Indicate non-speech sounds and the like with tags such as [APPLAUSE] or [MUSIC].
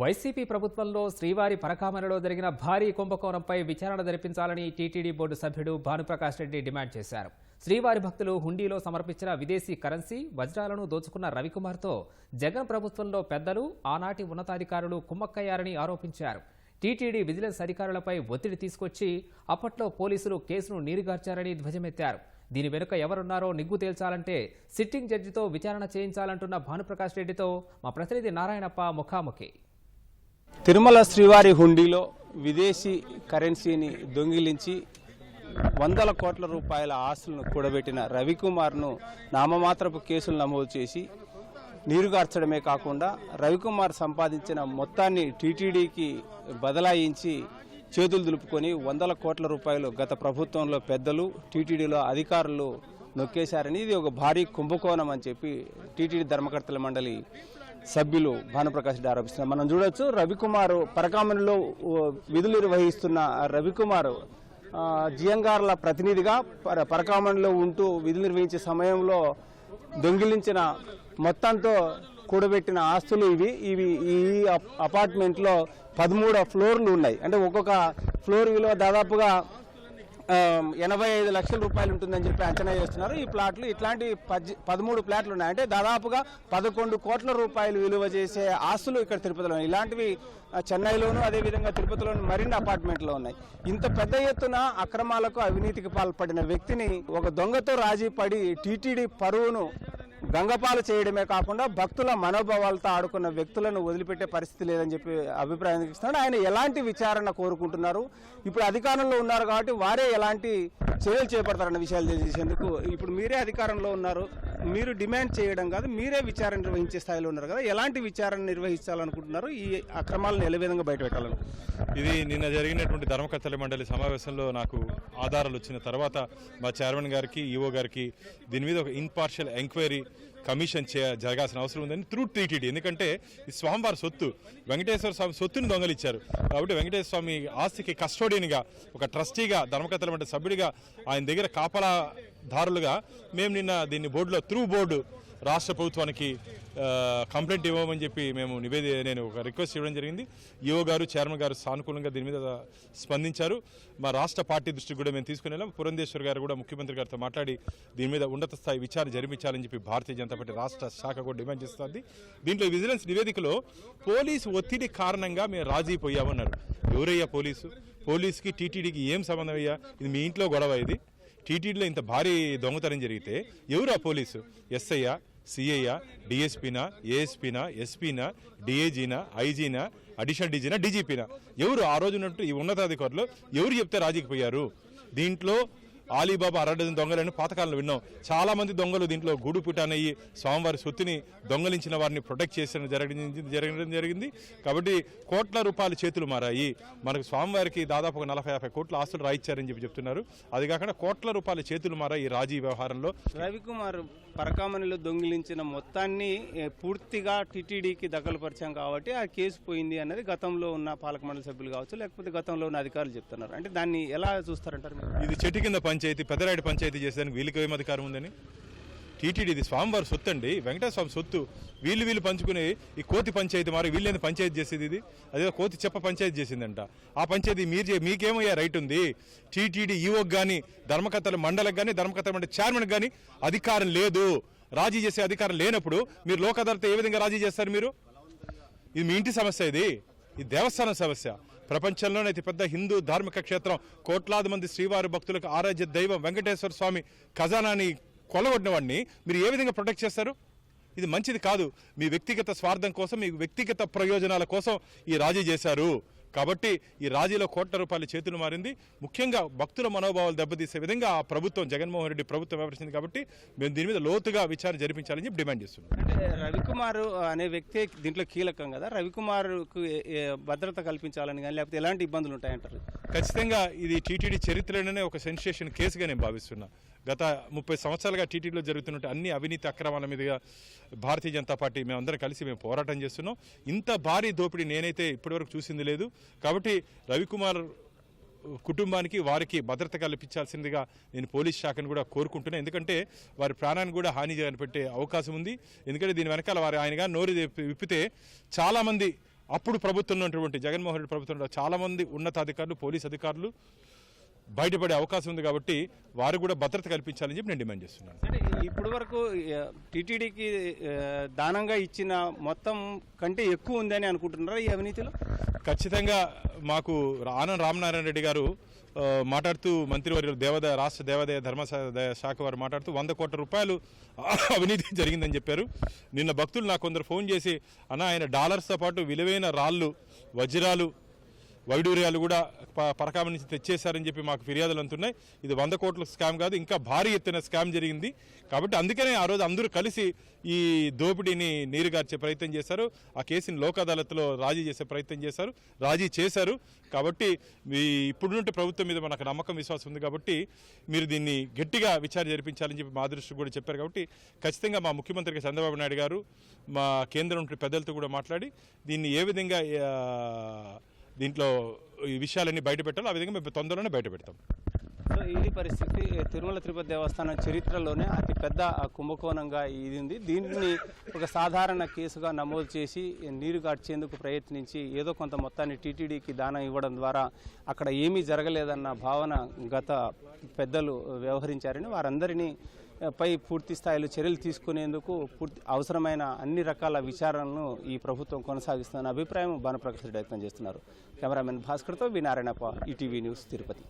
YCP ప్రభుత్వంలో శ్రీవారి పరకామణలో జరిగిన భారీ కుంభకోణంపై విచారణ జరిపించాలని టీటీడీ బోర్డు సభ్యుడు భానుప్రకాష్ రెడ్డి డిమాండ్ చేశారు. శ్రీవారి భక్తులు హుండీలో సమర్పించిన విదేశీ కరెన్సీ వజ్రాలను దోచుకున్న రవికుమార్తో జగన్ ప్రభుత్వంలో పెద్దలు ఆనాటి ఉన్నతాధికారులు కుమ్మక్కయ్యారని ఆరోపించారు. టీటీడీ విజిలెన్స్ అధికారులపై ఒత్తిడి తీసుకొచ్చి అప్పట్లో పోలీసులు కేసును నీరుగార్చారని ధ్వజమెత్తారు. దీని వెనుక ఎవరున్నారో నిగ్గు తేల్చాలంటే సిట్టింగ్ జడ్జితో విచారణ చేయించాలంటున్న భానుప్రకాష్ రెడ్డితో మా ప్రతినిధి నారాయణప్ప ముఖాముఖి. తిరుమల శ్రీవారి హుండీలో విదేశీ కరెన్సీని దొంగిలించి వందల కోట్ల రూపాయల ఆస్తులను కూడబెట్టిన రవికుమార్ను నామమాత్రపు కేసులు నమోదు చేసి నీరుగార్చడమే కాకుండా రవికుమార్ సంపాదించిన మొత్తాన్ని టీటీడీకి బదలాయించి చేతులు దులుపుకొని వందల కోట్ల రూపాయలు గత ప్రభుత్వంలో పెద్దలు టీటీడీలో అధికారులు నొక్కేశారని ఇది ఒక భారీ కుంభకోణం అని చెప్పి టీటీడీ ధర్మకర్తల మండలి సభ్యులు భానుప్రకాష్ రెడ్డి ఆరోపిస్తున్నారు. మనం చూడొచ్చు రవికుమార్ పరకామణిలో విధులు నిర్వహిస్తున్న రవికుమార్ జియంగార్ల ప్రతినిధిగా పర పరకామణిలో ఉంటూ విధులు నిర్వహించే సమయంలో దొంగిలించిన మొత్తంతో కూడబెట్టిన ఆస్తులు ఇవి. ఇవి ఈ అప్- అపార్ట్మెంట్లో పదమూడు ఫ్లోర్లు ఉన్నాయి. అంటే ఒక్కొక్క ఫ్లోర్ విలువ దాదాపుగా ఎనభై ఐదు లక్షల రూపాయలు ఉంటుందని చెప్పి అంచనా చేస్తున్నారు ఈ ప్లాట్లు ఇట్లాంటి పదమూడు ప్లాట్లు ఉన్నాయి. అంటే దాదాపుగా పదకొండు కోట్ల రూపాయలు విలువ చేసే ఆస్తులు ఇక్కడ తిరుపతిలో ఇలాంటివి చెన్నైలోను అదేవిధంగా తిరుపతిలోను మరిన్ని అపార్ట్మెంట్లో ఉన్నాయి. ఇంత పెద్ద ఎత్తున అక్రమాలకు అవినీతికి పాల్పడిన వ్యక్తిని ఒక దొంగతో రాజీ పడి టీటీడీ పరువును గంగపాలు చేయడమే కాకుండా భక్తుల మనోభావాలతో ఆడుకున్న వ్యక్తులను వదిలిపెట్టే పరిస్థితి లేదని చెప్పి అభిప్రాయం ఇస్తున్నాడు ఆయన ఎలాంటి విచారణ కోరుకుంటున్నారు? ఇప్పుడు అధికారంలో ఉన్నారు కాబట్టి వారే ఎలాంటి చర్యలు చేపడతారన్న విషయాలు తెలియజేసేందుకు ఇప్పుడు మీరే అధికారంలో ఉన్నారు. మీరు డిమాండ్ చేయడం కాదు మీరే విచారణ నిర్వహించే స్థాయిలో ఉన్నారు కదా ఎలాంటి విచారణ నిర్వహించాలనుకుంటున్నారు? ఈ అక్రమాలను ఎలా విధంగా బయటపెట్టాలను ఇది నిన్న జరిగినటువంటి ధర్మకర్తల మండలి సమావేశంలో నాకు ఆధారాలు వచ్చిన తర్వాత మా చైర్మన్ గారికి ఈఓ గారికి దీని మీద ఒక ఇన్పార్షియల్ ఎంక్వైరీ కమిషన్ చే జరగాల్సిన అవసరం ఉందని త్రూ టీటీడీ ఎందుకంటే ఈ స్వామివారి సొత్తు వెంకటేశ్వర స్వామి సొత్తుని దొంగలిచ్చారు. కాబట్టి వెంకటేశ్వర స్వామి ఆస్తికి కస్టోడియన్గా ఒక ట్రస్టీగా ధర్మకర్తల మండలి సభ్యుడిగా ఆయన దగ్గర దారులుగా మేము నిన్న దీన్ని బోర్డులో త్రూ బోర్డు రాష్ట్ర ప్రభుత్వానికి కంప్లైంట్ ఇవ్వమని చెప్పి మేము నివేది నేను ఒక రిక్వెస్ట్ ఇవ్వడం జరిగింది. ఈఓ గారు చైర్మన్ గారు సానుకూలంగా దీని మీద స్పందించారు. మా రాష్ట్ర పార్టీ దృష్టికి కూడా మేము తీసుకుని వెళ్ళాం. పురంధేశ్వర్ గారు కూడా ముఖ్యమంత్రి గారితో మాట్లాడి దీని మీద ఉన్నత స్థాయి విచారణ జరిపించాలని చెప్పి భారతీయ జనతా పార్టీ రాష్ట్ర శాఖ కూడా డిమాండ్ చేస్తుంది. దీంట్లో విజిలెన్స్ నివేదికలో పోలీసు ఒత్తిడి కారణంగా మేము రాజీ పోయామన్నారు. ఎవరయ్యా పోలీసు? పోలీసుకి టీటీడీకి ఏం సంబంధం అయ్యా? ఇది మీ ఇంట్లో గొడవ ఇది. టీటీడీలో ఇంత భారీ దొంగతనం జరిగితే ఎవరు ఆ పోలీసు? ఎస్ఐయా సిఐయా డిఎస్పీనా ఏఎస్పీనా ఎస్పీనా డిఏజీనా ఐజీనా అడిషనల్ డీజీనా డీజీపీనా? ఎవరు ఆ రోజు ఉన్నట్టు ఈ ఉన్నతాధికారులు ఎవరు చెప్తే రాజీకి పోయారు? దీంట్లో ఆలీబాబా అరడని దొంగలను పాతకాలంలో విన్నాం. చాలా మంది దొంగలు దీంట్లో గూడు పుటానయ్యి స్వామివారి సొత్తుని దొంగలించిన వారిని ప్రొటెక్ట్ చేసిన జరిగింది జరగడం జరిగింది. కాబట్టి కోట్ల రూపాయల చేతులు మారాయి. మనకు స్వామివారికి దాదాపు ఒక నలభై యాభై కోట్ల ఆస్తులు రాయిచ్చారని చెప్పి చెప్తున్నారు. అది కాకుండా కోట్ల రూపాయల చేతులు మారాయి ఈ రాజీ వ్యవహారంలో. రవికుమార్ పరకామణిలో దొంగిలించిన మొత్తాన్ని పూర్తిగా టీటీడీకి దఖలుపరిచాం కాబట్టి ఆ కేసు పోయింది అనేది గతంలో ఉన్న పాలక మండలి సభ్యులు కావచ్చు లేకపోతే గతంలో ఉన్న అధికారులు చెప్తున్నారు. అంటే దాన్ని ఎలా చూస్తారంటారు ఇది చెట్టు కింద పంచాయతీ పెద్దరాయుడు పంచాయతీ చేసేదానికి వీళ్ళకి ఏం అధికారం ఉందని? టీటీడీ ఇది స్వామివారి సొత్తు అండి వెంకటేశ్వర స్వామి సొత్తు. వీళ్ళు వీళ్ళు పంచుకుని ఈ కోతి పంచాయతీ మరి వీళ్ళేంది పంచాయతీ చేసేది ఇది? అదే కోతి చెప్ప పంచాయతీ చేసిందంట. ఆ పంచాయతీ మీరు చే- మీకేమయ్యా రైట్ ఉంది? టీటీడీ ఈవోకి కానీ ధర్మకర్తల మండలకు కానీ ధర్మకర్తల మండలి చైర్మన్కి కానీ అధికారం లేదు. రాజీ చేసే అధికారం లేనప్పుడు మీరు లోక్ అదాలత్ ఏ విధంగా రాజీ చేస్తారు మీరు? ఇది మీ ఇంటి సమస్య ఇది. ఇది దేవస్థానం సమస్య. ప్రపంచంలోనే అతిపెద్ద హిందూ ధార్మిక క్షేత్రం. కోట్లాది మంది శ్రీవారి భక్తులకు ఆరాధ్య దైవం వెంకటేశ్వర స్వామి ఖజానాని కొలగొట్టిన వాడిని మీరు ఏ విధంగా ప్రొటెక్ట్ చేస్తారు? ఇది మంచిది కాదు. మీ వ్యక్తిగత స్వార్థం కోసం మీ వ్యక్తిగత ప్రయోజనాల కోసం ఈ రాజీ చేశారు. కాబట్టి ఈ రాజీలో కోట్ల రూపాయల చేతులు మారింది. ముఖ్యంగా భక్తుల మనోభావాలు దెబ్బతీసే విధంగా ఆ ప్రభుత్వం జగన్మోహన్ రెడ్డి ప్రభుత్వం వ్యవహరించింది కాబట్టి మేము దీని మీద లోతుగా విచారణ జరిపించాలని చెప్పి డిమాండ్ చేస్తున్నాం. రవికుమార్ అనే వ్యక్తి దీంట్లో కీలకం కదా. రవికుమార్కు భద్రత కల్పించాలని కానీ లేకపోతే ఎలాంటి ఇబ్బందులు ఉంటాయంటారు? ఖచ్చితంగా ఇది టీటీడీ చరిత్రలోనే ఒక సెన్సేషన్ కేసుగా నేను భావిస్తున్నా. గత ముప్పై సంవత్సరాలుగా టీటీడీలో జరుగుతున్న అన్ని అవినీతి అక్రమాల మీదుగా భారతీయ జనతా పార్టీ మేమందరం కలిసి మేము పోరాటం చేస్తున్నాం. ఇంత భారీ దోపిడీ నేనైతే ఇప్పటివరకు చూసింది లేదు. కాబట్టి రవికుమార్ కుటుంబానికి వారికి భద్రత కల్పించాల్సిందిగా నేను పోలీస్ శాఖను కూడా కోరుకుంటున్నాను ఎందుకంటే వారి ప్రాణాన్ని కూడా హాని పెట్టే అవకాశం ఉంది. ఎందుకంటే దీని వెనకాల వారి ఆయనగా నోరు విప్పితే చాలామంది అప్పుడు ప్రభుత్వం ఉన్నటువంటి జగన్మోహన్ రెడ్డి ప్రభుత్వంలో చాలామంది ఉన్నతాధికారులు పోలీస్ అధికారులు బయటపడే అవకాశం ఉంది కాబట్టి వారు కూడా భద్రత కల్పించాలని చెప్పి నేను డిమాండ్ చేస్తున్నాను. ఇప్పటి వరకు టీటీడీకి దానంగా ఇచ్చిన మొత్తం కంటే ఎక్కువ ఉందని అనుకుంటున్నారా ఈ అవినీతిలో? ఖచ్చితంగా మాకు ఆనం రామనారాయణ రెడ్డి గారు మాట్లాడుతూ మంత్రివర్యులు దేవాదాయ రాష్ట్ర దేవాదాయ ధర్మ శాఖ వారు మాట్లాడుతూ వంద కోట్ల రూపాయలు [LAUGHS] అవినీతి జరిగిందని చెప్పారు. నిన్న భక్తులు నాకు కొందరు ఫోన్ చేసి అన్న ఆయన డాలర్స్తో పాటు విలువైన రాళ్ళు వజ్రాలు వైడూర్యాలు కూడా ప- పరకామ నుంచి తెచ్చేశారని చెప్పి మాకు ఫిర్యాదులు అంటున్నాయి. ఇది వంద కోట్ల స్కామ్ కాదు ఇంకా భారీ ఎత్తున స్కామ్ జరిగింది. కాబట్టి అందుకనే ఆ రోజు అందరూ కలిసి ఈ దోపిడీని నీరుగార్చే ప్రయత్నం చేశారు. ఆ కేసుని లోక్ అదాలత్లో రాజీ చేసే ప్రయత్నం చేశారు రాజీ చేశారు. కాబట్టి మీ ఇప్పుడున్నట్టు ప్రభుత్వం మీద మనకు నమ్మకం విశ్వాసం ఉంది కాబట్టి మీరు దీన్ని గట్టిగా విచారణ జరిపించాలని చెప్పి మా దృష్టి కూడా చెప్పారు కాబట్టి ఖచ్చితంగా మా ముఖ్యమంత్రి చంద్రబాబు నాయుడు గారు మా కేంద్రం పెద్దలతో కూడా మాట్లాడి దీన్ని ఏ విధంగా దీంట్లో ఈ విషయాలన్నీ బయట పెట్టాలి ఆ విధంగా మేము తొందరలోనే బయట పెడతాం. సో ఇది పరిస్థితి తిరుమల తిరుపతి దేవస్థానం చరిత్రలోనే అతి పెద్ద కుంభకోణంగా ఇది ఉంది దీనిని ఒక సాధారణ కేసుగా నమోదు చేసి నీరు గాడ్చేందుకు ప్రయత్నించి ఏదో కొంత మొత్తాన్ని టీటీడీకి దానం ఇవ్వడం ద్వారా అక్కడ ఏమీ జరగలేదన్న భావన గత పెద్దలు వ్యవహరించారని వారందరినీ పై పూర్తి స్థాయిలో చర్యలు తీసుకునేందుకు పూర్తి అవసరమైన అన్ని రకాల విచారణలను ఈ ప్రభుత్వం కొనసాగిస్తున్న అభిప్రాయం భానుప్రకాష్ రెడ్డి వ్యక్తం చేస్తున్నారు. Cameraman భాస్కర్తో V Narayanappa ETV news Tirupati.